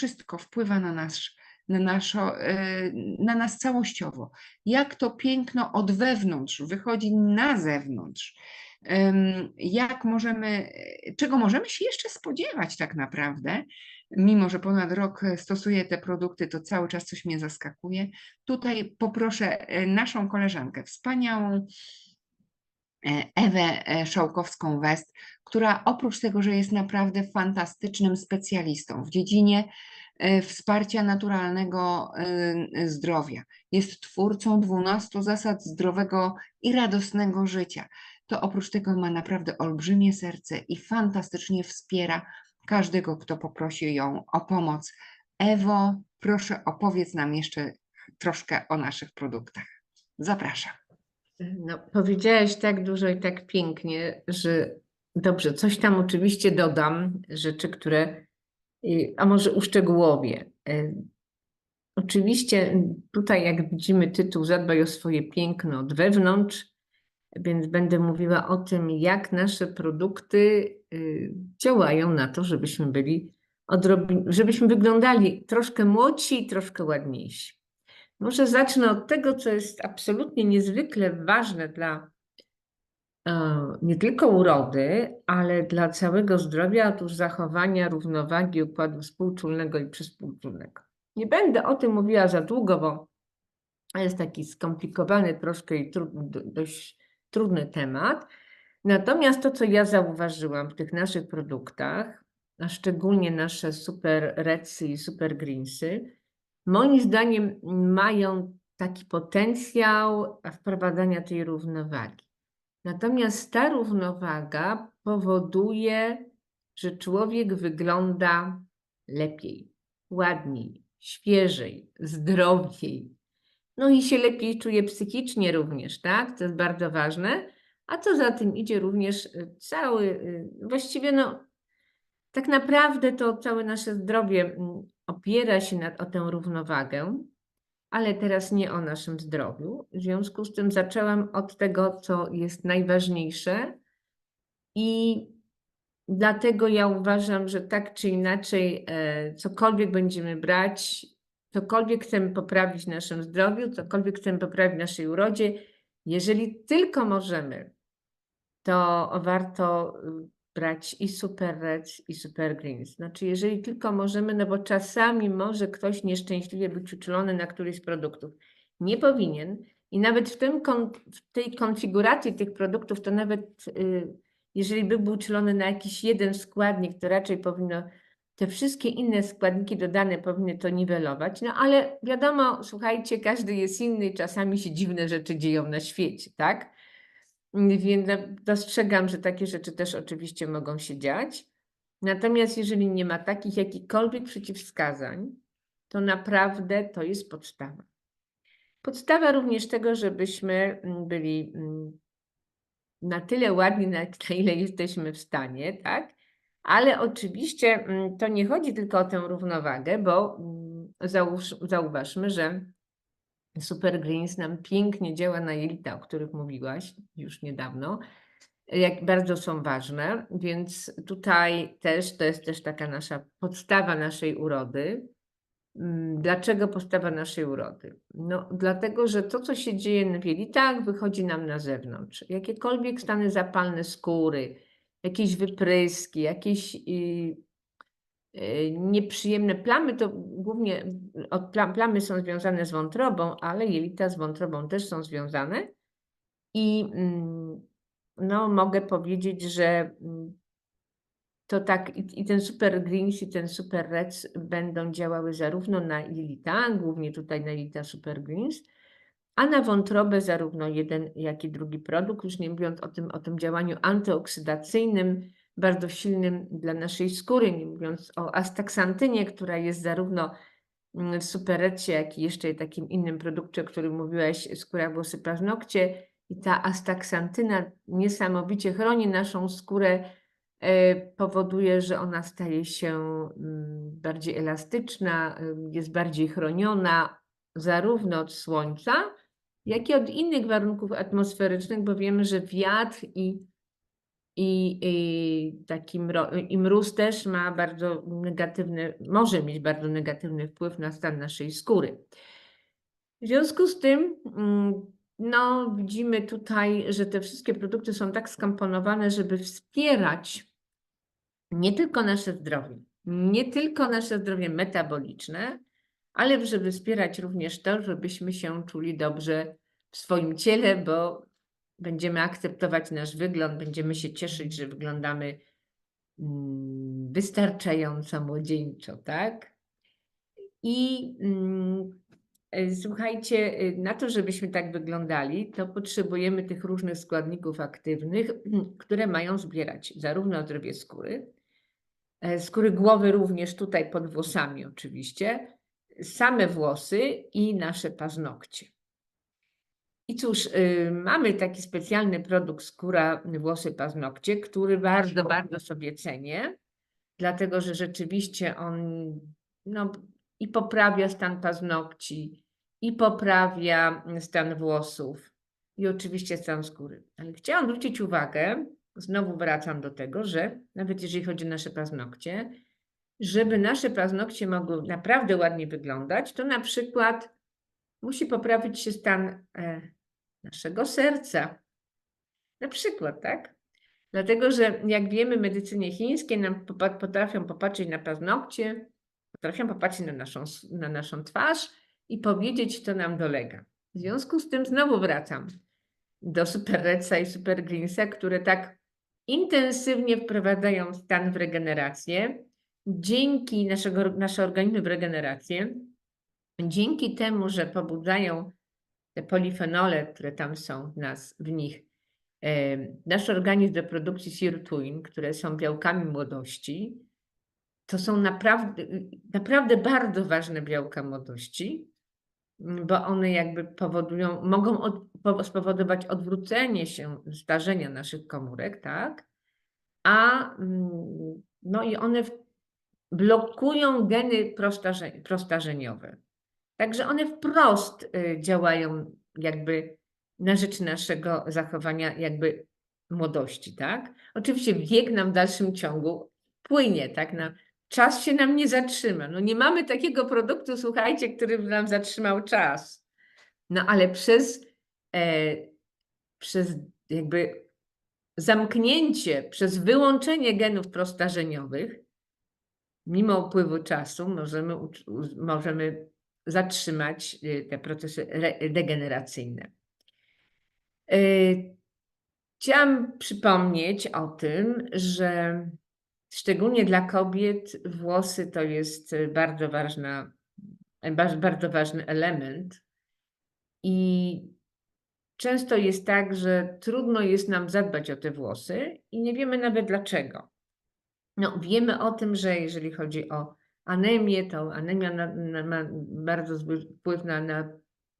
wszystko wpływa na nasz, na, naszo, e, na nas całościowo. Jak to piękno od wewnątrz wychodzi na zewnątrz. Jak możemy, czego możemy się jeszcze spodziewać tak naprawdę, mimo że ponad rok stosuję te produkty, to cały czas coś mnie zaskakuje. Tutaj poproszę e, naszą koleżankę, wspaniałą Ewę e, Szałkowską-West, która oprócz tego, że jest naprawdę fantastycznym specjalistą w dziedzinie e, wsparcia naturalnego e, zdrowia, jest twórcą 12 zasad zdrowego i radosnego życia, to oprócz tego ma naprawdę olbrzymie serce i fantastycznie wspiera każdego, kto poprosi ją o pomoc. Ewo, proszę opowiedz nam jeszcze troszkę o naszych produktach. Zapraszam. No, powiedziałaś tak dużo i tak pięknie, że dobrze, coś tam oczywiście dodam, rzeczy, które, y, a może uszczegółowię. Y, Oczywiście tutaj, jak widzimy, tytuł Zadbaj o swoje piękno od wewnątrz, więc będę mówiła o tym, jak nasze produkty y, działają na to, żebyśmy byli żebyśmy wyglądali troszkę młodsi i troszkę ładniejsi. Może zacznę od tego, co jest absolutnie niezwykle ważne dla e, nie tylko urody, ale dla całego zdrowia, otóż zachowania równowagi układu współczulnego i przyspółczulnego. Nie będę o tym mówiła za długo, bo jest taki skomplikowany troszkę i trudny, do- dość trudny temat. Natomiast to, co ja zauważyłam w tych naszych produktach, a szczególnie nasze super Redsy i super Greensy, moim zdaniem mają taki potencjał wprowadzania tej równowagi. Natomiast ta równowaga powoduje, że człowiek wygląda lepiej, ładniej, świeżej, zdrowiej. No i się lepiej czuje psychicznie również, tak? To jest bardzo ważne. A co za tym idzie również y, cały, y, właściwie no, tak naprawdę to całe nasze zdrowie mm, opiera się na, o tę równowagę, ale teraz nie o naszym zdrowiu. W związku z tym zaczęłam od tego, co jest najważniejsze i dlatego ja uważam, że tak czy inaczej, e, cokolwiek będziemy brać, cokolwiek chcemy poprawić w naszym zdrowiu, cokolwiek chcemy poprawić w naszej urodzie, jeżeli tylko możemy, to warto brać i Super Reds, i Super Greens. Znaczy, jeżeli tylko możemy, no bo czasami może ktoś nieszczęśliwie być uczulony na któryś z produktów. Nie powinien. I nawet w, tym w tej konfiguracji tych produktów, to nawet y, jeżeli by był uczulony na jakiś jeden składnik, to raczej powinno te wszystkie inne składniki dodane powinny to niwelować. No ale wiadomo, słuchajcie, każdy jest inny i czasami się dziwne rzeczy dzieją na świecie, tak? Więc dostrzegam, że takie rzeczy też oczywiście mogą się dziać. Natomiast jeżeli nie ma takich jakichkolwiek przeciwwskazań, to naprawdę to jest podstawa. Podstawa również tego, żebyśmy mm, byli mm, na tyle ładni, na, ile jesteśmy w stanie, tak? Ale oczywiście mm, to nie chodzi tylko o tę równowagę, bo zauważmy, że Super Greens nam pięknie działa na jelita, o których mówiłaś już niedawno, jak bardzo są ważne, więc tutaj też to jest też taka nasza podstawa naszej urody. Mm, Dlaczego podstawa naszej urody? No, dlatego, że to, co się dzieje w jelitach, wychodzi nam na zewnątrz. Jakiekolwiek stany zapalne skóry, jakieś wypryski, jakieś nieprzyjemne plamy, to głównie od plam, plamy są związane z wątrobą, ale jelita z wątrobą też są związane. I mm, no, mogę powiedzieć, że mm, to tak i, i ten Super Greens i ten Super Reds będą działały zarówno na jelita, głównie tutaj na jelita Super Greens, a na wątrobę zarówno jeden, jak i drugi produkt, już nie mówiąc o tym, o tym działaniu antyoksydacyjnym, bardzo silnym dla naszej skóry, nie mówiąc o astaksantynie, która jest zarówno mm, w superecie, jak i jeszcze takim innym produkcie, o którym mówiłaś, skóra, włosy, paznokcie. I ta astaksantyna niesamowicie chroni naszą skórę, e, powoduje, że ona staje się mm, bardziej elastyczna, ym, jest bardziej chroniona zarówno od słońca, jak i od innych warunków atmosferycznych, bo wiemy, że wiatr i, i, i taki mro, i mróz też ma bardzo negatywny, może mieć bardzo negatywny wpływ na stan naszej skóry. W związku z tym, mm, no, widzimy tutaj, że te wszystkie produkty są tak skomponowane, żeby wspierać nie tylko nasze zdrowie, nie tylko nasze zdrowie metaboliczne, ale żeby wspierać również to, żebyśmy się czuli dobrze w swoim ciele, bo będziemy akceptować nasz wygląd, będziemy się cieszyć, że wyglądamy mm, wystarczająco młodzieńczo, tak? I mm, e, słuchajcie, e, na to, żebyśmy tak wyglądali, to potrzebujemy tych różnych składników aktywnych, które mają zbierać zarówno zdrowie skóry, e, skóry głowy również tutaj pod włosami oczywiście, same włosy i nasze paznokcie. I cóż, y, mamy taki specjalny produkt skóra, włosy, paznokcie, który bardzo, bardzo sobie cenię, dlatego że rzeczywiście on no, i poprawia stan paznokci, i poprawia stan włosów, i oczywiście stan skóry. Ale chciałam zwrócić uwagę, znowu wracam do tego, że nawet jeżeli chodzi o nasze paznokcie, żeby nasze paznokcie mogły naprawdę ładnie wyglądać, to na przykład musi poprawić się stan e, naszego serca. Na przykład, tak? Dlatego, że jak wiemy, medycynie chińskiej nam potrafią popatrzeć na paznokcie, potrafią popatrzeć na naszą, na naszą twarz i powiedzieć, co nam dolega. W związku z tym znowu wracam do Superreca i Supergreensa, które tak intensywnie wprowadzają stan w regenerację, dzięki naszego, nasze organizmy w regenerację, dzięki temu, że pobudzają te polifenole, które tam są w nas, w nich, nasz organizm do produkcji sirtuin, które są białkami młodości, to są naprawdę, naprawdę bardzo ważne białka młodości, bo one jakby powodują, mogą od, spowodować odwrócenie się starzenia naszych komórek, tak? A mm, no i one blokują geny prostarzeniowe. Także one wprost y, działają jakby na rzecz naszego zachowania jakby młodości, tak? Oczywiście wiek nam w dalszym ciągu płynie, tak? Na, czas się nam nie zatrzyma. No nie mamy takiego produktu, słuchajcie, który by nam zatrzymał czas. No ale przez, e, przez jakby zamknięcie, przez wyłączenie genów prostarzeniowych, mimo upływu czasu możemy, możemy zatrzymać y, te procesy degeneracyjne. Y, chciałam przypomnieć o tym, że szczególnie dla kobiet włosy to jest bardzo ważna, bardzo ważny element i często jest tak, że trudno jest nam zadbać o te włosy i nie wiemy nawet dlaczego. No, wiemy o tym, że jeżeli chodzi o anemię, to anemia na, na, ma bardzo zły wpływ na, na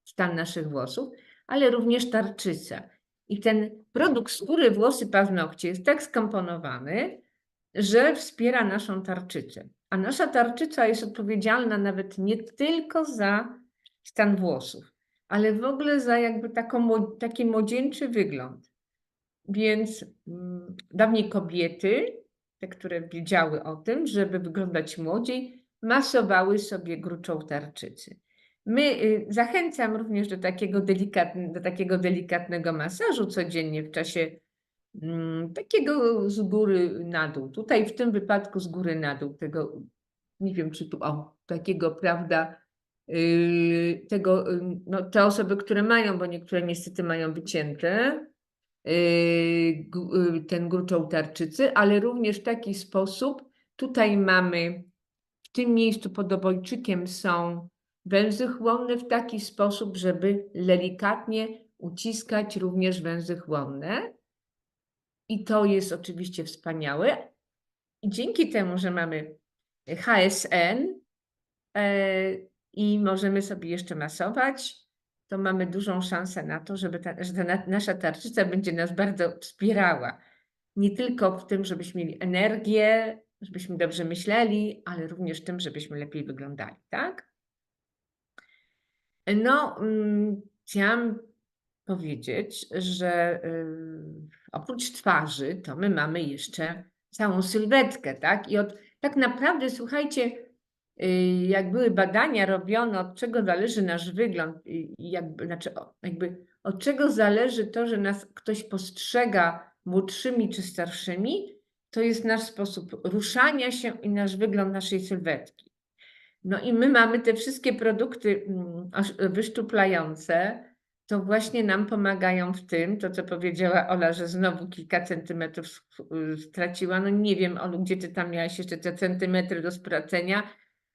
stan naszych włosów, ale również tarczyca. I ten produkt skóry, włosy, paznokcie jest tak skomponowany, że wspiera naszą tarczycę. A nasza tarczyca jest odpowiedzialna nawet nie tylko za stan włosów, ale w ogóle za jakby taką, taki młodzieńczy wygląd. Więc mm, dawniej kobiety te, które wiedziały o tym, żeby wyglądać młodziej, masowały sobie gruczą tarczycy. My y, zachęcam również do takiego, delikatne, do takiego delikatnego masażu codziennie w czasie mm, takiego z góry na dół. Tutaj w tym wypadku z góry na dół, tego nie wiem czy tu, o, takiego, prawda, yy, tego, y, no, te osoby, które mają, bo niektóre niestety mają wycięte, Y, y, ten gruczoł tarczycy, ale również w taki sposób, tutaj mamy, w tym miejscu pod obojczykiem są węzy chłonne w taki sposób, żeby delikatnie uciskać również węzy chłonne. I to jest oczywiście wspaniałe. I dzięki temu, że mamy HSN e, i możemy sobie jeszcze masować, to mamy dużą szansę na to, żeby ta, że ta nasza tarczyca będzie nas bardzo wspierała. Nie tylko w tym, żebyśmy mieli energię, żebyśmy dobrze myśleli, ale również tym, żebyśmy lepiej wyglądali, tak? No, mm, chciałam powiedzieć, że y, oprócz twarzy, to my mamy jeszcze całą sylwetkę, tak? I od, tak naprawdę, słuchajcie, y, jak były badania robione, od czego zależy nasz wygląd, jakby, znaczy, jakby od czego zależy to, że nas ktoś postrzega młodszymi czy starszymi, to jest nasz sposób ruszania się i nasz wygląd naszej sylwetki. No i my mamy te wszystkie produkty mm, wyszczuplające, to właśnie nam pomagają w tym, to co powiedziała Ola, że znowu kilka centymetrów y, straciła. No nie wiem, Olu, gdzie ty tam miałaś jeszcze te centymetry do spracenia,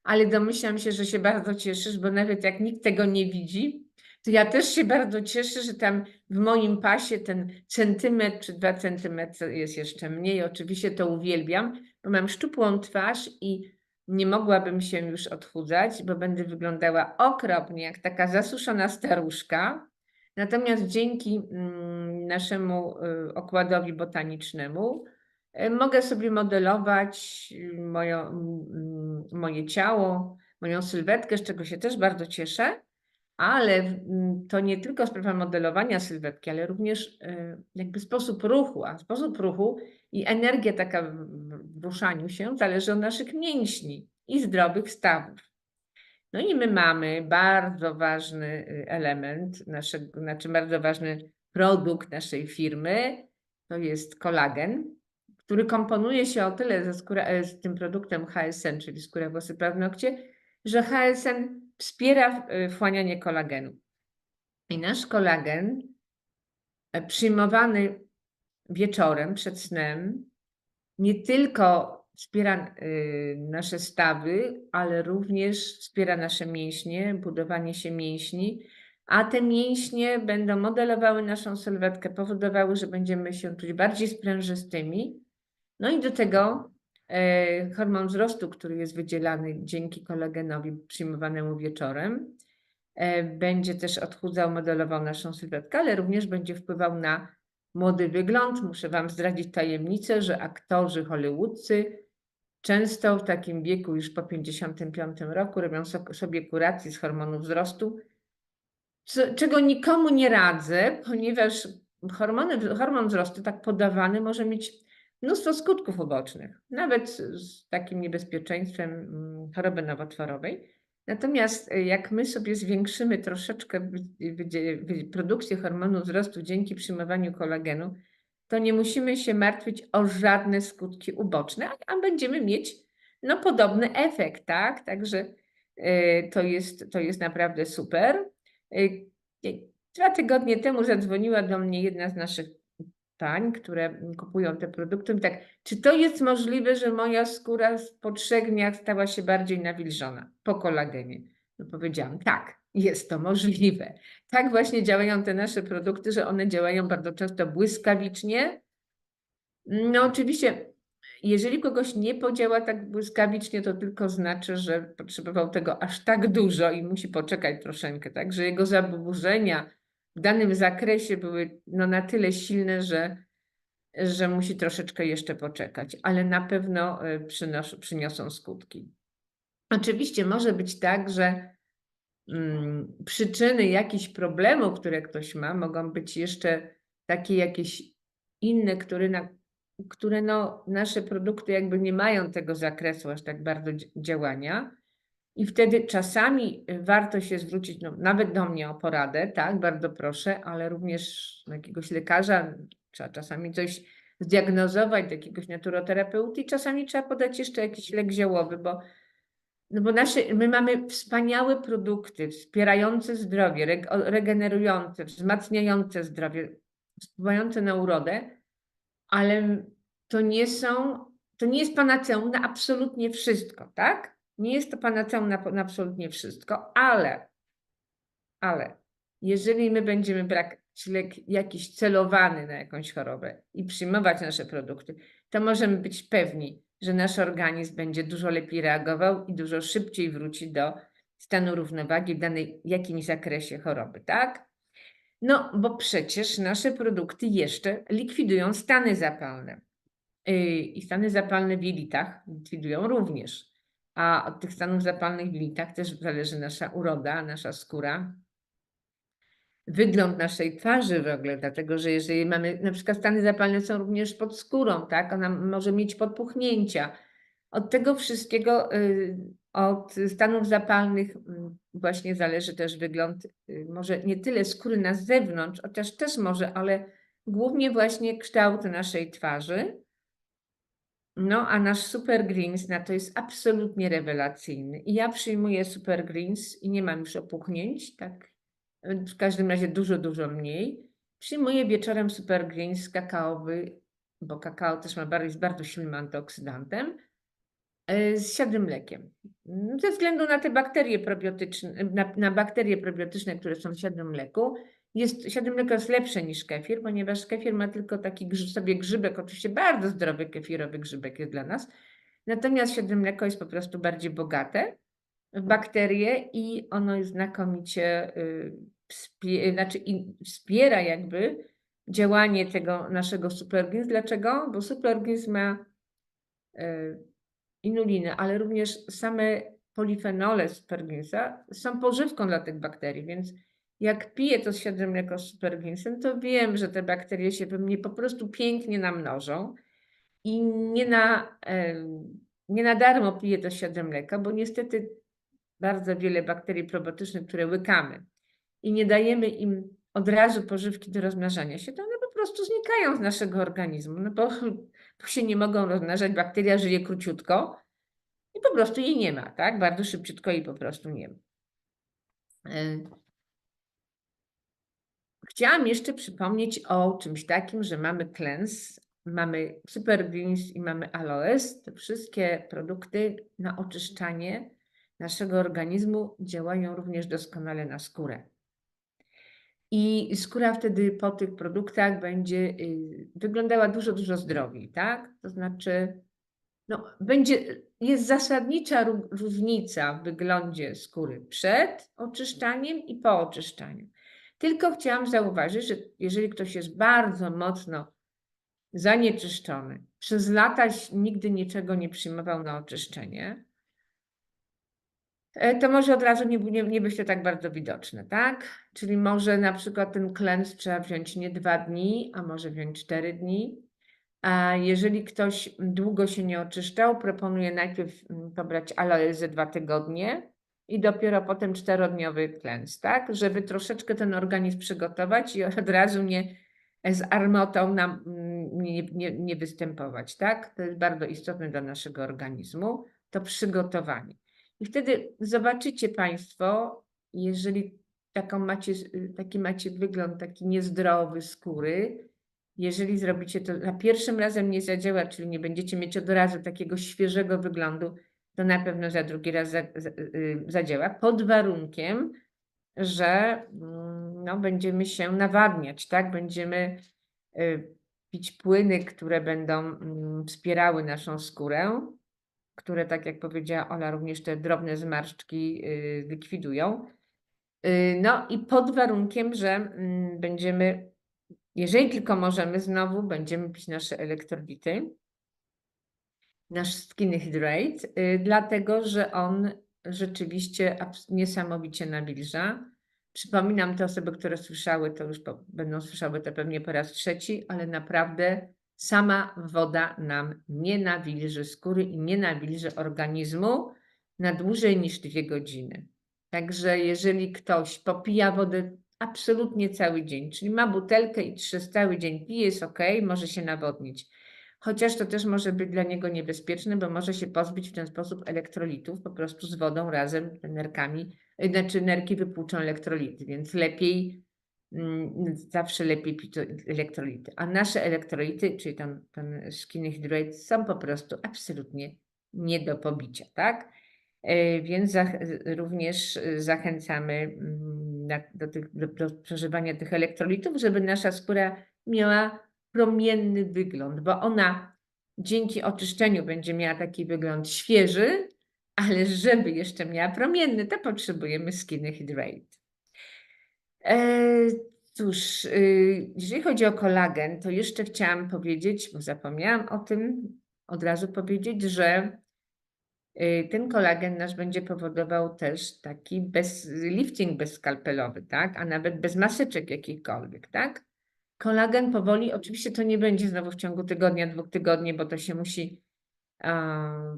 ale domyślam się, że się bardzo cieszysz, bo nawet jak nikt tego nie widzi, to ja też się bardzo cieszę, że tam w moim pasie ten centymetr czy dwa centymetry jest jeszcze mniej. Oczywiście to uwielbiam, bo mam szczupłą twarz i nie mogłabym się już odchudzać, bo będę wyglądała okropnie, jak taka zasuszona staruszka. Natomiast dzięki mm, naszemu y, okładowi botanicznemu y, mogę sobie modelować y, moją, mm, moje ciało, moją sylwetkę, z czego się też bardzo cieszę. Ale mm, to nie tylko sprawa modelowania sylwetki, ale również y, jakby sposób ruchu, a sposób ruchu i energia taka w w ruszaniu się zależy od naszych mięśni i zdrowych stawów. No i my mamy bardzo ważny y, element, naszego, znaczy bardzo ważny produkt naszej firmy, to jest kolagen, który komponuje się o tyle ze skóra, e, z tym produktem HSN, czyli skóra, włosy, paznokcie, że HSN wspiera y, wchłanianie kolagenu. I nasz kolagen e, przyjmowany wieczorem przed snem nie tylko wspiera y, nasze stawy, ale również wspiera nasze mięśnie, budowanie się mięśni, a te mięśnie będą modelowały naszą sylwetkę, powodowały, że będziemy się czuć bardziej sprężystymi. No i do tego e, hormon wzrostu, który jest wydzielany dzięki kolagenowi przyjmowanemu wieczorem, e, będzie też odchudzał, modelował naszą sylwetkę, ale również będzie wpływał na młody wygląd. Muszę Wam zdradzić tajemnicę, że aktorzy hollywoodzcy często w takim wieku, już po 55 roku, robią so- sobie kurację z hormonu wzrostu, czego nikomu nie radzę, ponieważ hormony, hormon wzrostu tak podawany może mieć mnóstwo skutków ubocznych, nawet z takim niebezpieczeństwem mm, choroby nowotworowej. Natomiast y, jak my sobie zwiększymy troszeczkę produkcję hormonu wzrostu dzięki przyjmowaniu kolagenu, to nie musimy się martwić o żadne skutki uboczne, a, będziemy mieć no, podobny efekt, tak? Także y, to, jest, to jest naprawdę super. Y, Dwa tygodnie temu zadzwoniła do mnie jedna z naszych pań, które kupują te produkty. Tak, czy to jest możliwe, że moja skóra po trzech dniach stała się bardziej nawilżona po kolagenie? No powiedziałam, tak, jest to możliwe. Tak właśnie działają te nasze produkty, że one działają bardzo często błyskawicznie. No oczywiście, jeżeli kogoś nie podziała tak błyskawicznie, to tylko znaczy, że potrzebował tego aż tak dużo i musi poczekać troszeczkę, tak? Że jego zaburzenia w danym zakresie były no, na tyle silne, że, że musi troszeczkę jeszcze poczekać, ale na pewno y, przynos, przyniosą skutki. Oczywiście może być tak, że mm, przyczyny jakichś problemów, które ktoś ma, mogą być jeszcze takie jakieś inne, które, na, które no, nasze produkty jakby nie mają tego zakresu aż tak bardzo dzi- działania. I wtedy czasami y, warto się zwrócić, no, nawet do mnie o poradę, tak, bardzo proszę, ale również do jakiegoś lekarza, trzeba czasami coś zdiagnozować, do jakiegoś naturoterapeuty i czasami trzeba podać jeszcze jakiś lek ziołowy, bo no bo nasze, my mamy wspaniałe produkty wspierające zdrowie, reg, o- regenerujące, wzmacniające zdrowie, wpływające na urodę, ale to nie są, to nie jest panaceum na absolutnie wszystko, tak? Nie jest to panaceum na, na absolutnie wszystko, ale, ale jeżeli my będziemy brać lek jakiś celowany na jakąś chorobę i przyjmować nasze produkty, to możemy być pewni, że nasz organizm będzie dużo lepiej reagował i dużo szybciej wróci do stanu równowagi w danej jakimś zakresie choroby, tak? No, bo przecież nasze produkty jeszcze likwidują stany zapalne. Yy, I stany zapalne w jelitach likwidują również. A od tych stanów zapalnych w jelitach też zależy nasza uroda, nasza skóra. wygląd naszej twarzy w ogóle, dlatego że jeżeli mamy, na przykład stany zapalne są również pod skórą, tak, ona może mieć podpuchnięcia. Od tego wszystkiego, y, od stanów zapalnych mm, właśnie zależy też wygląd, y, może nie tyle skóry na zewnątrz, chociaż też może, ale głównie właśnie kształt naszej twarzy. No, a nasz Super Greens na to jest absolutnie rewelacyjny. I ja przyjmuję Super Greens i nie mam już opuchnięć, tak? W każdym razie dużo, dużo mniej. Przyjmuję wieczorem Super Greens kakaowy, bo kakao też ma bardzo, jest bardzo silnym antyoksydantem, e, z siadłym mlekiem. Ze względu na te bakterie probiotyczne, na, na bakterie probiotyczne, które są w siadłym mleku, jest, siadłe mleko jest lepsze niż kefir, ponieważ kefir ma tylko taki grzyb, sobie grzybek, oczywiście bardzo zdrowy kefirowy grzybek jest dla nas. Natomiast siadłe mleko jest po prostu bardziej bogate w bakterie i ono znakomicie, y, wspie, znaczy wspiera jakby działanie tego naszego superorganizmu. Dlaczego? Bo superorganizm ma y, inulinę, ale również same polifenole superorganizma są pożywką dla tych bakterii, więc jak piję to świeże mleko z superginsem, to wiem, że te bakterie się we mnie po prostu pięknie namnożą i nie na, nie na darmo piję to świeże mleko, bo niestety bardzo wiele bakterii probotycznych, które łykamy i nie dajemy im od razu pożywki do rozmnażania się, to one po prostu znikają z naszego organizmu, no bo, bo się nie mogą rozmnażać, bakteria żyje króciutko i po prostu jej nie ma, tak? Bardzo szybciutko jej po prostu nie ma. Chciałam jeszcze przypomnieć o czymś takim, że mamy Cleanse, mamy Super Greens i mamy Aloes. Te wszystkie produkty na oczyszczanie naszego organizmu działają również doskonale na skórę. I skóra wtedy po tych produktach będzie y, wyglądała dużo, dużo zdrowiej, tak? To znaczy, no, będzie, jest zasadnicza różnica w wyglądzie skóry przed oczyszczaniem i po oczyszczaniu. Tylko chciałam zauważyć, że jeżeli ktoś jest bardzo mocno zanieczyszczony, przez lata nigdy niczego nie przyjmował na oczyszczenie, e, to może od razu nie, nie, nie być to tak bardzo widoczne, tak? Czyli może na przykład ten klęs trzeba wziąć nie dwa dni, a może wziąć cztery dni. A jeżeli ktoś długo się nie oczyszczał, proponuję najpierw mm, pobrać aloe ze dwa tygodnie, i dopiero potem czterodniowy klęs, tak? Żeby troszeczkę ten organizm przygotować i od razu nie z armotą nam mm, nie, nie, nie występować, tak? To jest bardzo istotne dla naszego organizmu, to przygotowanie. I wtedy zobaczycie Państwo, jeżeli taką macie, taki macie wygląd taki niezdrowy skóry, jeżeli zrobicie to za pierwszym razem nie zadziała, czyli nie będziecie mieć od razu takiego świeżego wyglądu, to na pewno za drugi raz y, zadziała, pod warunkiem, że mm, no, będziemy się nawadniać, tak? Będziemy y, pić płyny, które będą mm, wspierały naszą skórę, które, tak jak powiedziała Ola, również te drobne zmarszczki y, likwidują. No i pod warunkiem, że mm, będziemy, jeżeli tylko możemy, znowu będziemy pić nasze elektrolity nasz Skin Hydrate, y, dlatego że on rzeczywiście niesamowicie nawilża. Przypominam te osoby, które słyszały, to już będą słyszały to pewnie po raz trzeci, ale naprawdę sama woda nam nie nawilży skóry i nie nawilży organizmu na dłużej niż dwie godziny. Także jeżeli ktoś popija wodę absolutnie cały dzień, czyli ma butelkę i trzy cały dzień pije, jest ok, może się nawodnić chociaż to też może być dla niego niebezpieczne, bo może się pozbyć w ten sposób elektrolitów po prostu z wodą razem, nerkami, y, znaczy nerki wypłuczą elektrolity, więc lepiej, mm, zawsze lepiej pić elektrolity. A nasze elektrolity, czyli ten, ten skin hydrate, są po prostu absolutnie nie do pobicia, tak? E, więc za, również zachęcamy mm, do, tych, do przeżywania tych elektrolitów, żeby nasza skóra miała promienny wygląd, bo ona dzięki oczyszczeniu będzie miała taki wygląd świeży, ale żeby jeszcze miała promienny, to potrzebujemy Skin Hydrate. E, cóż, y, jeżeli chodzi o kolagen, to jeszcze chciałam powiedzieć, bo zapomniałam o tym, od razu powiedzieć, że y, ten kolagen nasz będzie powodował też taki bez, lifting bezskalpelowy, tak? A nawet bez maseczek jakichkolwiek, tak? Kolagen powoli, oczywiście to nie będzie znowu w ciągu tygodnia, dwóch tygodni, bo to się musi,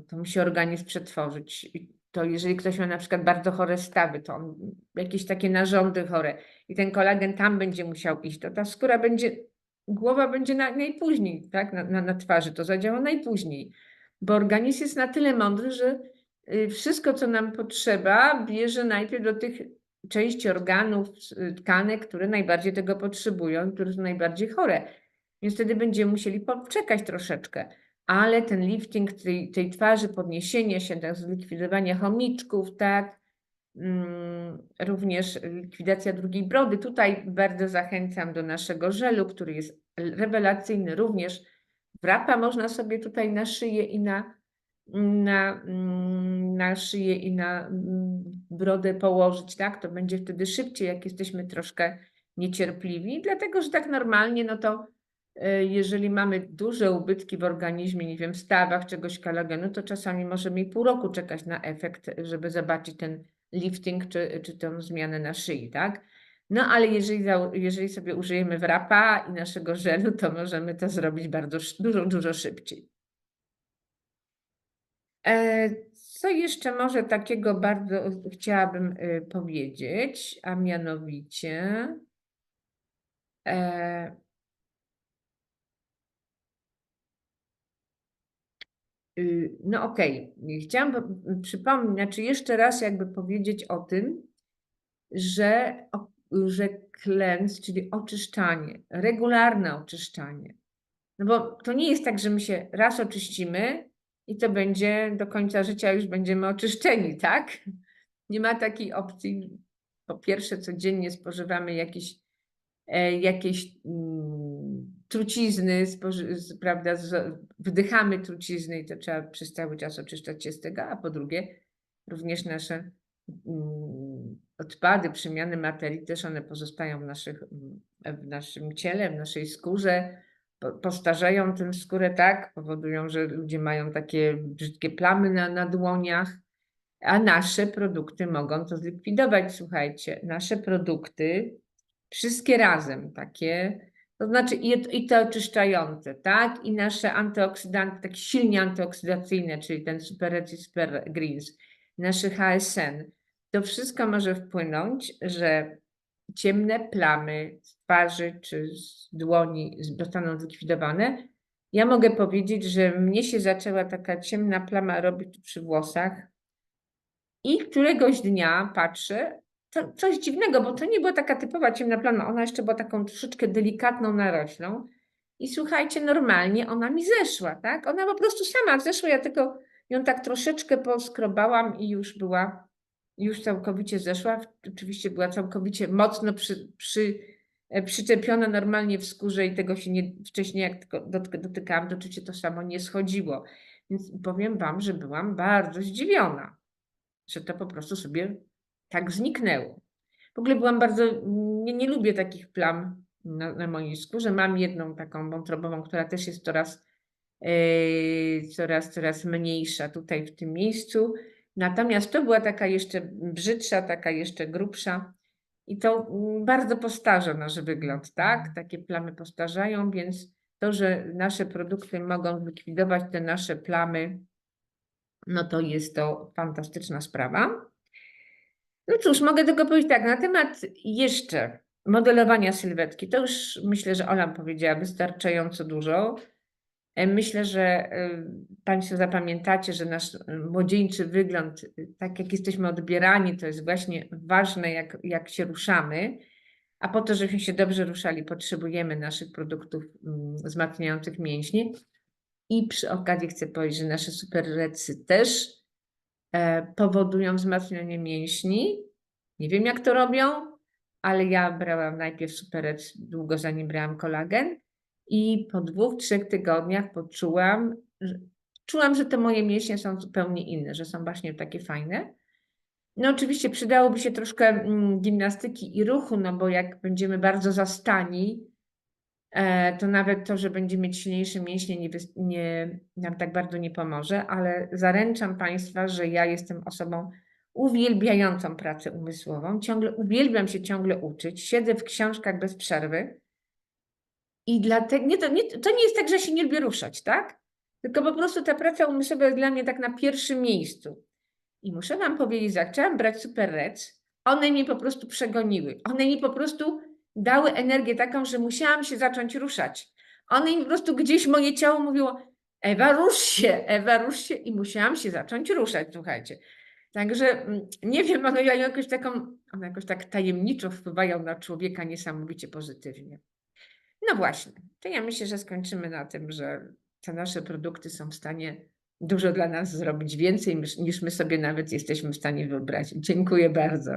to musi organizm przetworzyć. To jeżeli ktoś ma na przykład bardzo chore stawy, to on, jakieś takie narządy chore i ten kolagen tam będzie musiał iść, to ta skóra będzie, głowa będzie na, najpóźniej, tak? Na, na, na twarzy to zadziała najpóźniej, bo organizm jest na tyle mądry, że y, wszystko, co nam potrzeba, bierze najpierw do tych części organów, y, tkanek, które najbardziej tego potrzebują, które są najbardziej chore. Więc wtedy będziemy musieli poczekać troszeczkę. Ale ten lifting tej, tej twarzy, podniesienie się, tak, zlikwidowanie chomiczków, tak, mm, również likwidacja drugiej brody. Tutaj bardzo zachęcam do naszego żelu, który jest rewelacyjny. Również wrapa można sobie tutaj na szyję i na, na, mm, na szyję i na mm, brodę położyć, tak? To będzie wtedy szybciej, jak jesteśmy troszkę niecierpliwi, dlatego że tak normalnie, no to e, jeżeli mamy duże ubytki w organizmie, nie wiem, w stawach czegoś kolagenu, to czasami możemy i pół roku czekać na efekt, żeby zobaczyć ten lifting czy, czy tą zmianę na szyi, tak? No ale jeżeli, jeżeli sobie użyjemy wrapa i naszego żelu, to możemy to zrobić bardzo, dużo, dużo szybciej. E, Co jeszcze może takiego bardzo chciałabym y, powiedzieć, a mianowicie e, y, no okej, chciałam po- przypomnieć, znaczy jeszcze raz jakby powiedzieć o tym, że, że cleanse, czyli oczyszczanie, regularne oczyszczanie. No bo to nie jest tak, że my się raz oczyścimy i to będzie do końca życia już będziemy oczyszczeni, tak? Nie ma takiej opcji. Po pierwsze, codziennie spożywamy jakieś, e, jakieś mm, trucizny, prawda, wdychamy trucizny i to trzeba przez cały czas oczyszczać się z tego, a po drugie, również nasze mm, odpady, przemiany materii, też one pozostają w, naszych, w naszym ciele, w naszej skórze, postarzają tę skórę tak, powodują, że ludzie mają takie brzydkie plamy na, na dłoniach, a nasze produkty mogą to zlikwidować. Słuchajcie, nasze produkty, wszystkie razem, takie, to znaczy i, i te oczyszczające, tak, i nasze antyoksydanty, takie silnie antyoksydacyjne, czyli ten Super i Super Greens, nasze HSN, to wszystko może wpłynąć, że ciemne plamy z twarzy czy z dłoni zostaną zlikwidowane. Ja mogę powiedzieć, że mnie się zaczęła taka ciemna plama robić przy włosach i któregoś dnia patrzę, to coś dziwnego, bo to nie była taka typowa ciemna plama, ona jeszcze była taką troszeczkę delikatną naroślą i słuchajcie, normalnie ona mi zeszła, tak? Ona po prostu sama zeszła, ja tylko ją tak troszeczkę poskrobałam i już była już całkowicie zeszła. Oczywiście była całkowicie mocno przy, przy, e, przyczepiona normalnie w skórze i tego się nie, wcześniej jak dotykałam, to oczywiście to samo nie schodziło. Więc powiem Wam, że byłam bardzo zdziwiona, że to po prostu sobie tak zniknęło. W ogóle byłam bardzo, nie, nie lubię takich plam na, na mojej skórze. Mam jedną taką wątrobową, która też jest coraz, e, coraz, coraz mniejsza tutaj w tym miejscu. Natomiast to była taka jeszcze brzydsza, taka jeszcze grubsza. I to mm, bardzo postarza nasz wygląd, tak? Takie plamy postarzają, więc to, że nasze produkty mogą zlikwidować te nasze plamy, no to jest to fantastyczna sprawa. No cóż, mogę tylko powiedzieć tak, na temat jeszcze modelowania sylwetki, to już myślę, że Ola powiedziała wystarczająco dużo. E, Myślę, że e, Państwo zapamiętacie, że nasz e, młodzieńczy wygląd, tak jak jesteśmy odbierani, to jest właśnie ważne, jak, jak się ruszamy. A po to, żebyśmy się dobrze ruszali, potrzebujemy naszych produktów mm, wzmacniających mięśnie. I przy okazji chcę powiedzieć, że nasze superrecy też powodują wzmacnianie mięśni. Nie wiem, jak to robią, ale ja brałam najpierw superec długo zanim brałam kolagen. I po dwóch, trzech tygodniach poczułam, że, czułam, że te moje mięśnie są zupełnie inne, że są właśnie takie fajne. No oczywiście przydałoby się troszkę mm, gimnastyki i ruchu, no bo jak będziemy bardzo zastani, e, to nawet to, że będzie mieć silniejsze mięśnie, nie, nie, nam tak bardzo nie pomoże, ale zaręczam Państwa, że ja jestem osobą uwielbiającą pracę umysłową. Ciągle uwielbiam się ciągle uczyć. Siedzę w książkach bez przerwy. I dlatego nie, to, nie, to nie jest tak, że się nie lubię ruszać, tak? Tylko po prostu ta praca umysłowa jest dla mnie tak na pierwszym miejscu. I muszę Wam powiedzieć, że jak zaczęłam brać Super Rec, one mnie po prostu przegoniły. One mi po prostu dały energię taką, że musiałam się zacząć ruszać. One mi po prostu gdzieś moje ciało mówiło, Ewa, rusz się, Ewa, rusz się i musiałam się zacząć ruszać, słuchajcie. Także mm, nie wiem, one jakoś taką, one jakoś tak tajemniczo wpływają na człowieka niesamowicie pozytywnie. No właśnie, to ja myślę, że skończymy na tym, że te nasze produkty są w stanie dużo dla nas zrobić więcej niż, my sobie nawet jesteśmy w stanie wyobrazić. Dziękuję bardzo.